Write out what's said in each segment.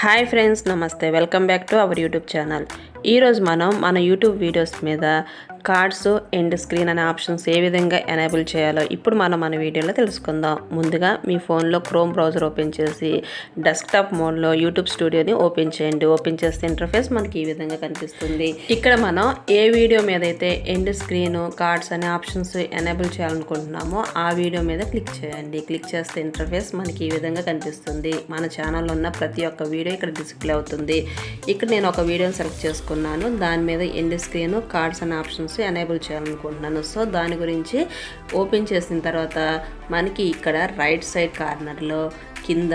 Hi friends నమస్తే. Welcome back to our YouTube channel. ఈరోజు మనం మన యూట్యూబ్ వీడియోస్ మీద కార్డ్స్ ఎండ్ స్క్రీన్ అనే ఆప్షన్స్ ఏ విధంగా ఎనేబుల్ చేయాలో ఇప్పుడు మనం మన వీడియోలో తెలుసుకుందాం. ముందుగా మీ ఫోన్లో క్రోమ్ బ్రౌజర్ ఓపెన్ చేసి డెస్క్టాప్ మోడ్లో యూట్యూబ్ స్టూడియోని ఓపెన్ చేయండి. ఓపెన్ చేస్తే ఇంటర్ఫేస్ మనకి ఈ విధంగా కనిపిస్తుంది. ఇక్కడ మనం ఏ వీడియో మీద అయితే ఎండ్ స్క్రీన్ కార్డ్స్ అనే ఆప్షన్స్ ఎనేబుల్ చేయాలనుకుంటున్నామో ఆ వీడియో మీద క్లిక్ చేయండి. క్లిక్ చేస్తే ఇంటర్ఫేస్ మనకి ఈ విధంగా కనిపిస్తుంది. మన ఛానల్లో ఉన్న ప్రతి ఒక్క వీడియో ఇక్కడ డిస్ప్లే అవుతుంది. ఇక్కడ నేను ఒక వీడియోని సెలెక్ట్ చేసుకున్నాను. దాని మీద ఎండ్ స్క్రీన్ కార్డ్స్ అనే ఆప్షన్స్ ఎనేబుల్ చేయాలనుకుంటున్నాను. సో దాని గురించి ఓపెన్ చేసిన తర్వాత మనకి ఇక్కడ రైట్ సైడ్ కార్నర్లో కింద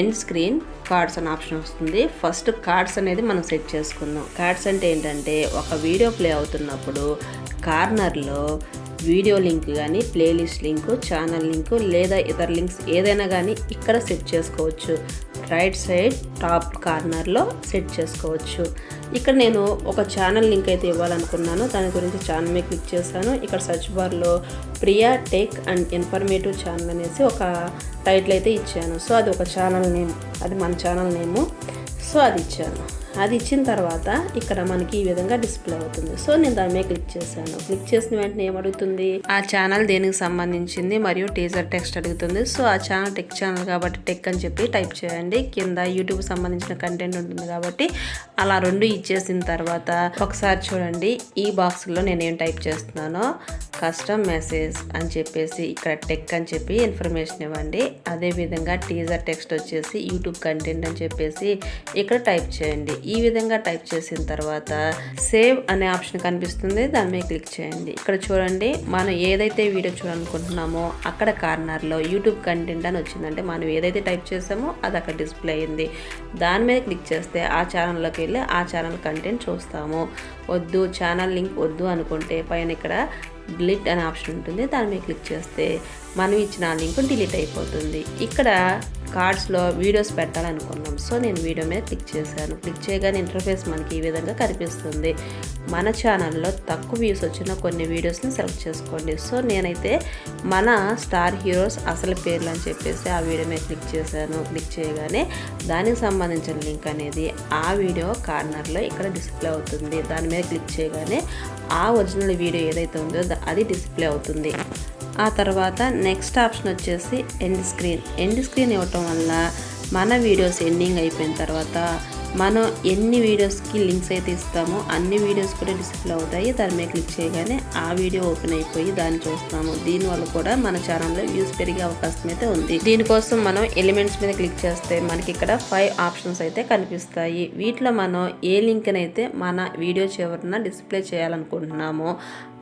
ఎండ్ స్క్రీన్ కార్డ్స్ అనే ఆప్షన్ వస్తుంది. ఫస్ట్ కార్డ్స్ అనేది మనం సెట్ చేసుకుందాం. కార్డ్స్ అంటే ఏంటంటే ఒక వీడియో ప్లే అవుతున్నప్పుడు కార్నర్లో వీడియో లింక్ కానీ ప్లేలిస్ట్ లింక్ ఛానల్ లింక్ లేదా ఇతర లింక్స్ ఏదైనా కానీ ఇక్కడ సెట్ చేసుకోవచ్చు. రైట్ సైడ్ టాప్ కార్నర్లో సెట్ చేసుకోవచ్చు. ఇక్కడ నేను ఒక ఛానల్ లింక్ అయితే ఇవ్వాలనుకున్నాను. దాని గురించి ఛానల్ మీద క్లిక్ చేశాను. ఇక్కడ సర్చ్ బార్లో Priya tech and informative channel అనేసి ఒక టైటిల్ అయితే ఇచ్చాను. సో అది ఒక ఛానల్ నేమ్ అది మన ఛానల్ నేము. సో అది ఇచ్చాను. అది ఇచ్చిన తర్వాత ఇక్కడ మనకి ఈ విధంగా డిస్ప్లే అవుతుంది. సో నేను దాని మీద క్లిక్ చేశాను. క్లిక్ చేసిన వెంటనే ఏమడుగుతుంది? ఆ ఛానల్ దేనికి సంబంధించింది మరియు టీజర్ టెక్స్ట్ అడుగుతుంది. సో ఆ ఛానల్ టెక్ ఛానల్ కాబట్టి టెక్ అని చెప్పి టైప్ చేయండి. కింద యూట్యూబ్ సంబంధించిన కంటెంట్ ఉంటుంది కాబట్టి అలా రెండు ఇచ్చేసిన తర్వాత ఒకసారి చూడండి ఈ బాక్స్లో నేనేం టైప్ చేస్తున్నానో. కస్టమ్ మెసేజ్ అని చెప్పేసి ఇక్కడ టెక్ అని చెప్పి ఇన్ఫర్మేషన్ ఇవ్వండి. అదేవిధంగా టీజర్ టెక్స్ట్ వచ్చేసి యూట్యూబ్ కంటెంట్ అని చెప్పేసి ఇక్కడ టైప్ చేయండి. ఈ విధంగా టైప్ చేసిన తర్వాత సేవ్ అనే ఆప్షన్ కనిపిస్తుంది. దాని మీద క్లిక్ చేయండి. ఇక్కడ చూడండి మనం ఏదైతే వీడియో చూడాలనుకుంటున్నామో అక్కడ కార్నర్లో యూట్యూబ్ కంటెంట్ అని వచ్చిందంటే మనం ఏదైతే టైప్ చేసామో అది అక్కడ డిస్ప్లే అయింది. దాని మీద క్లిక్ చేస్తే ఆ ఛానల్లోకి వెళ్ళి ఆ ఛానల్ కంటెంట్ చూస్తాము. వద్దు ఛానల్ లింక్ వద్దు అనుకుంటే పైన ఇక్కడ డిలీట్ అనే ఆప్షన్ ఉంటుంది. దాని మీద క్లిక్ చేస్తే మనం ఇచ్చిన లింక్ డిలీట్ అయిపోతుంది. ఇక్కడ కార్డ్స్లో వీడియోస్ పెట్టాలనుకున్నాం. సో నేను వీడియో మీద క్లిక్ చేశాను. క్లిక్ చేయగానే ఇంటర్ఫేస్ మనకి ఈ విధంగా కనిపిస్తుంది. మన ఛానల్లో తక్కువ వ్యూస్ వచ్చిన కొన్ని వీడియోస్ని సెలెక్ట్ చేసుకోండి. సో నేనైతే మన స్టార్ హీరోస్ అసలు పేర్లు అని చెప్పేసి ఆ వీడియో మీద క్లిక్ చేశాను. క్లిక్ చేయగానే దానికి సంబంధించిన లింక్ అనేది ఆ వీడియో కార్నర్లో ఇక్కడ డిస్ప్లే అవుతుంది. దాని మీద క్లిక్ చేయగానే ఆ ఒరిజినల్ వీడియో ఏదైతే ఉందో అది డిస్ప్లే అవుతుంది. ఆ తర్వాత నెక్స్ట్ ఆప్షన్ వచ్చేసి ఎండ్ స్క్రీన్ ఎండ్ స్క్రీన్ ఇవ్వటం వల్ల మన వీడియోస్ ఎండింగ్ అయిపోయిన తర్వాత మనం ఎన్ని వీడియోస్కి లింక్స్ అయితే ఇస్తామో అన్ని వీడియోస్ కూడా డిస్ప్లే అవుతాయి. దాని మీద క్లిక్ చేయగానే ఆ వీడియో ఓపెన్ అయిపోయి దాన్ని చూస్తాము దీనివల్ల కూడా మన ఛానల్లో వ్యూస్ పెరిగే అవకాశం అయితే ఉంది. దీనికోసం మనం ఎలిమెంట్స్ మీద క్లిక్ చేస్తే మనకి ఇక్కడ ఫైవ్ ఆప్షన్స్ అయితే కనిపిస్తాయి. వీటిలో మనం ఏ లింక్ని అయితే మన వీడియో చివరిన డిస్ప్లే చేయాలనుకుంటున్నామో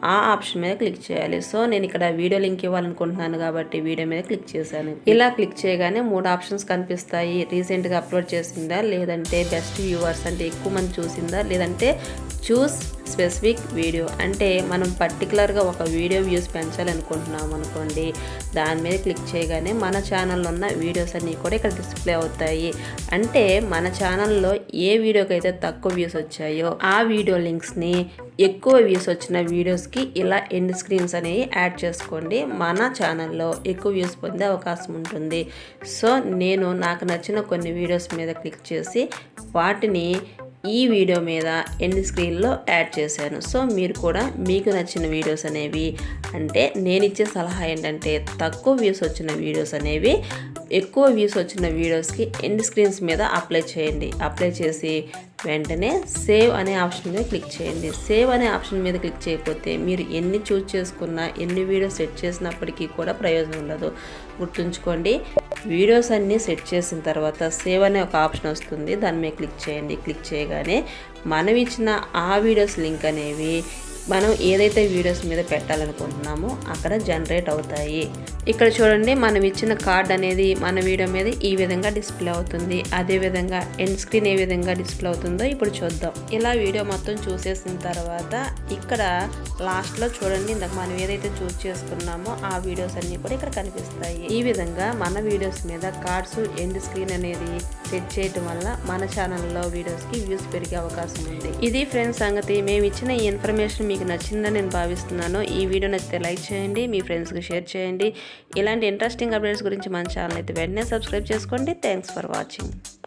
ఆ ఆప్షన్ మీద క్లిక్ చేయాలి. సో నేను ఇక్కడ వీడియో లింక్ ఇవ్వాలనుకుంటున్నాను కాబట్టి వీడియో మీద క్లిక్ చేశాను. ఇలా క్లిక్ చేయగానే మూడు ఆప్షన్స్ కనిపిస్తాయి. రీసెంట్గా అప్లోడ్ చేసిందా? లేదంటే బెస్ట్ వ్యూవర్స్ అంటే ఎక్కువ మంది చూసిందా? లేదంటే చూస్ స్పెసిఫిక్ వీడియో. అంటే మనం పర్టికులర్గా ఒక వీడియో వ్యూస్ పెంచాలనుకుంటున్నాం అనుకోండి దాని మీద క్లిక్ చేయగానే మన ఛానల్లో ఉన్న వీడియోస్ అన్నీ కూడా ఇక్కడ డిస్ప్లే అవుతాయి. అంటే మన ఛానల్లో ఏ వీడియోకి అయితే తక్కువ వ్యూస్ వచ్చాయో ఆ వీడియో లింక్స్ని ఎక్కువ వ్యూస్ వచ్చిన వీడియోస్కి ఇలా ఎండ్ స్క్రీన్స్ అనేవి యాడ్ చేసుకోండి. మన ఛానల్లో ఎక్కువ వ్యూస్ పొందే అవకాశం ఉంటుంది. సో నేను నాకు నచ్చిన కొన్ని వీడియోస్ మీద క్లిక్ చేసి వాటిని ఈ వీడియో మీద ఎండ్ స్క్రీన్లో యాడ్ చేశాను. సో మీరు కూడా మీకు నచ్చిన వీడియోస్ అనేవి అంటే నేను ఇచ్చే సలహా ఏంటంటే తక్కువ వ్యూస్ వచ్చిన వీడియోస్ అనేవి ఎక్కువ వ్యూస్ వచ్చిన వీడియోస్కి ఎండ్ స్క్రీన్స్ మీద అప్లై చేయండి. అప్లై చేసి వెంటనే సేవ్ అనే ఆప్షన్ మీద క్లిక్ చేయండి. సేవ్ అనే ఆప్షన్ మీద క్లిక్ చేయకపోతే మీరు ఎన్ని చూస్ చేసుకున్నా ఎన్ని వీడియోస్ సెట్ చేసినప్పటికీ కూడా ప్రయోజనం ఉండదు. గుర్తుంచుకోండి వీడియోస్ అన్నీ సెట్ చేసిన తర్వాత సేవ్ అనే ఒక ఆప్షన్ వస్తుంది. దాని మీద క్లిక్ చేయండి. క్లిక్ చేయగానే మనం ఇచ్చిన ఆ వీడియోస్ లింక్ అనేవి మనం ఏదైతే వీడియోస్ మీద పెట్టాలనుకుంటున్నామో అక్కడ జనరేట్ అవుతాయి. ఇక్కడ చూడండి మనం ఇచ్చిన కార్డ్ అనేది మన వీడియో మీద ఈ విధంగా డిస్ప్లే అవుతుంది. అదే విధంగా ఎండ్ స్క్రీన్ ఏ విధంగా డిస్ప్లే అవుతుందో ఇప్పుడు చూద్దాం. ఇలా వీడియో మొత్తం చూసేసిన తర్వాత ఇక్కడ లాస్ట్లో చూడండి ఇందాక మనం ఏదైతే చూస్ చేసుకున్నామో ఆ వీడియోస్ అన్నీ కూడా ఇక్కడ కనిపిస్తాయి. ఈ విధంగా మన వీడియోస్ మీద కార్డ్స్ ఎండ్ స్క్రీన్ అనేది సెట్ చేయటం వల్ల మన ఛానల్లో వీడియోస్కి వ్యూస్ పెరిగే అవకాశం ఉంది. ఇది ఫ్రెండ్స్ సంగతి. మేము ఇచ్చిన ఈ ఇన్ఫర్మేషన్ మీకు నచ్చిందని నేను భావిస్తున్నాను. ఈ వీడియో నచ్చితే లైక్ చేయండి. మీ ఫ్రెండ్స్కి షేర్ చేయండి. ఇలాంటి ఇంట్రెస్టింగ్ అప్డేట్స్ గురించి మన ఛానల్ అయితే వెంటనే సబ్స్క్రైబ్ చేసుకోండి. Thanks for watching